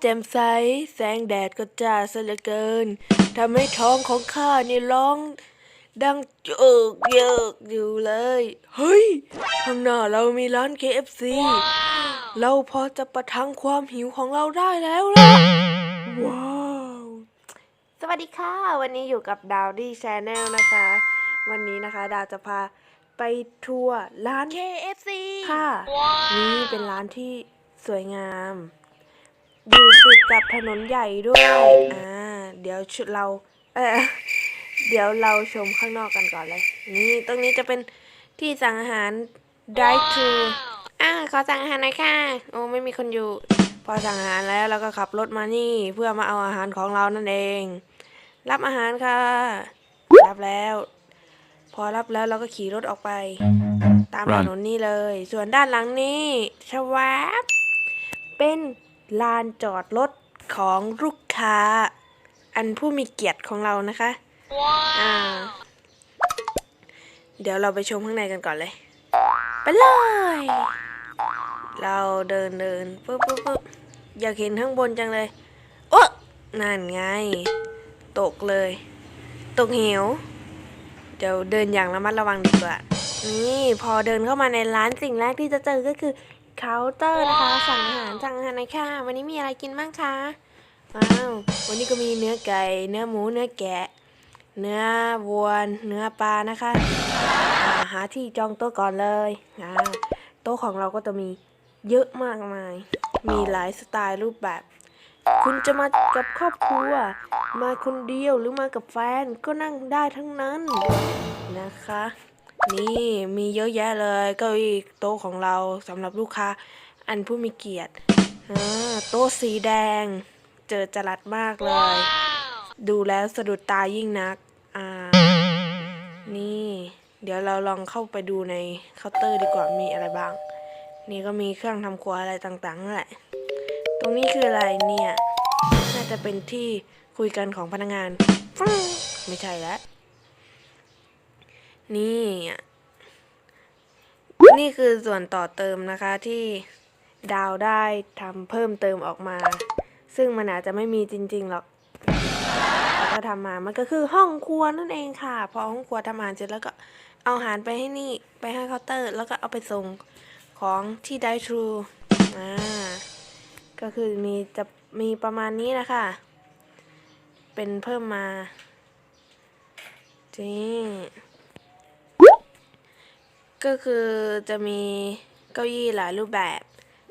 แจ่มใส แสงแดดก็จ้าซะเหลือเกินทำให้ท้องของข้านี่ร้อง ดังเจิกเยิกอยู่เลย เฮ้ย ข้างหน้าเรามีร้าน KFC เราพอจะประทังความหิวของเราได้แล้วล่ะ ว้าว สวัสดีค่ะ วันนี้อยู่กับดาวดี้ชาแนลนะคะ วันนี้นะคะ ดาวจะพาไปทัวร์ร้าน KFC ค่ะ นี่เป็นร้านที่สวยงาม อยู่ติดกับถนนใหญ่ด้วย อ่า เดี๋ยวชุดเรา เออเดี๋ยวเราชมข้างนอกกันก่อนเลย นี่ตรงนี้จะเป็นที่สั่งอาหาร drive thru อ่าขอสั่งอาหารหน่อยค่ะ โอ้ไม่มีคนอยู่ พอสั่งอาหารแล้วเราก็ขับรถมานี่ เพื่อมาเอาอาหารของเรานั่นเอง รับอาหารค่ะ รับแล้ว พอรับแล้วเราก็ขี่รถออกไป ตามถนนนี่เลย ส่วนด้านหลังนี่ชวาบเป็น ลานจอดรถของลูกค้า อันผู้มีเกียรติของเรานะคะอ่า เดี๋ยวเราไปชมข้างในกันก่อนเลย ไปเลย เราเดินเดินปุ๊บปุ๊บปุ๊บอยากเห็นข้างบนจังเลย โอ้นั่นไง ตกเลย ตกเหว เดี๋ยวเดินอย่างระมัดระวังดีกว่า นี่พอเดินเข้ามาในร้านสิ่งแรกที่จะเจอก็คือ เคาน์เตอร์นะคะสั่งอาหารสั่งอาหารหน่อยค่ะวันนี้มีอะไรกินบ้างคะว้าววันนี้ก็มีเนื้อไก่ เนื้อหมูเนื้อแกะ เนื้อวัวเนื้อปลานะคะอ่าหาที่จองโต๊ะก่อนเลยอ่าโต๊ะของเราก็จะมีเยอะมากมาย มีหลายสไตล์รูปแบบ คุณจะมากับครอบครัว มาคนเดียวหรือมากับแฟนก็นั่งได้ทั้งนั้นนะคะ นี่มีเยอะแยะเลยเก้าอี้โต๊ะของเราสำหรับลูกค้าอันผู้มีเกียรติอ่าโต๊ะสีแดง เจอจรัสมากเลย ดูแล้วสะดุดตายิ่งนัก อ่า นี่ เดี๋ยวเราลองเข้าไปดูในเคาน์เตอร์ดีกว่ามีอะไรบ้าง นี่ก็มีเครื่องทำครัวอะไรต่างๆนั่นแหละ ตรงนี้คืออะไรเนี่ย น่าจะเป็นที่คุยกันของพนักงานฟึ้งไม่ใช่แล้ว นี่อะนี่คือส่วนต่อเติมนะคะที่ดาวได้ทำเพิ่มเติมออกมา ซึ่งมันอาจจะไม่มีจริงๆหรอกก็ทำมา มันก็คือห้องครัวนั่นเองค่ะ พอห้องครัวทำอาหารเสร็จแล้วก็เอาอาหารไปให้นี่ไปให้เคาน์เตอร์ แล้วก็เอาไปส่งของที่ได้ทรูอ่าก็คือมีจะมีประมาณนี้นะคะ เป็นเพิ่มมาจริง ก็คือจะมีเก้าอี้หลายรูปแบบ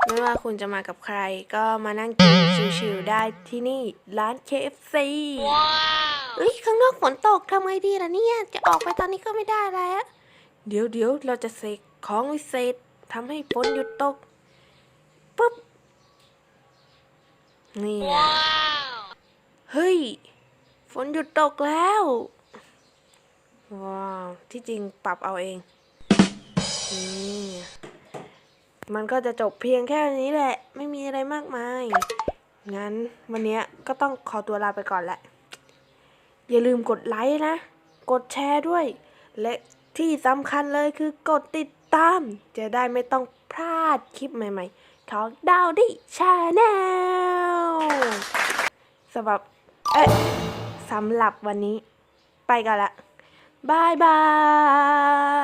ไม่ว่าคุณจะมากับใคร ก็มานั่งกินชิวๆได้ที่นี่ร้าน KFC เอ้ยข้างนอกฝนตกทำไงดีล่ะเนี่ย จะออกไปตอนนี้ก็ไม่ได้แล้ว เดี๋ยวเดี๋ยวเราจะเสกของวิเศษทำให้ฝนหยุดตกปุ๊บ นี่ไงเฮ้ย ฝนหยุดตกแล้ว ว้าว ที่จริงปรับเอาเอง นี่มันก็จะจบเพียงแค่นี้แหละ ไม่มีอะไรมากมาย งั้นวันนี้ก็ต้องขอตัวลาไปก่อนแหละ อย่าลืมกดไลค์นะ กดแชร์ด้วย และที่สำคัญเลยคือกดติดตาม จะได้ไม่ต้องพลาดคลิปใหม่ๆของดาวดี้ชาแนลสำหรับ เอ๊ะสำหรับวันนี้ ไปกันละบายบาย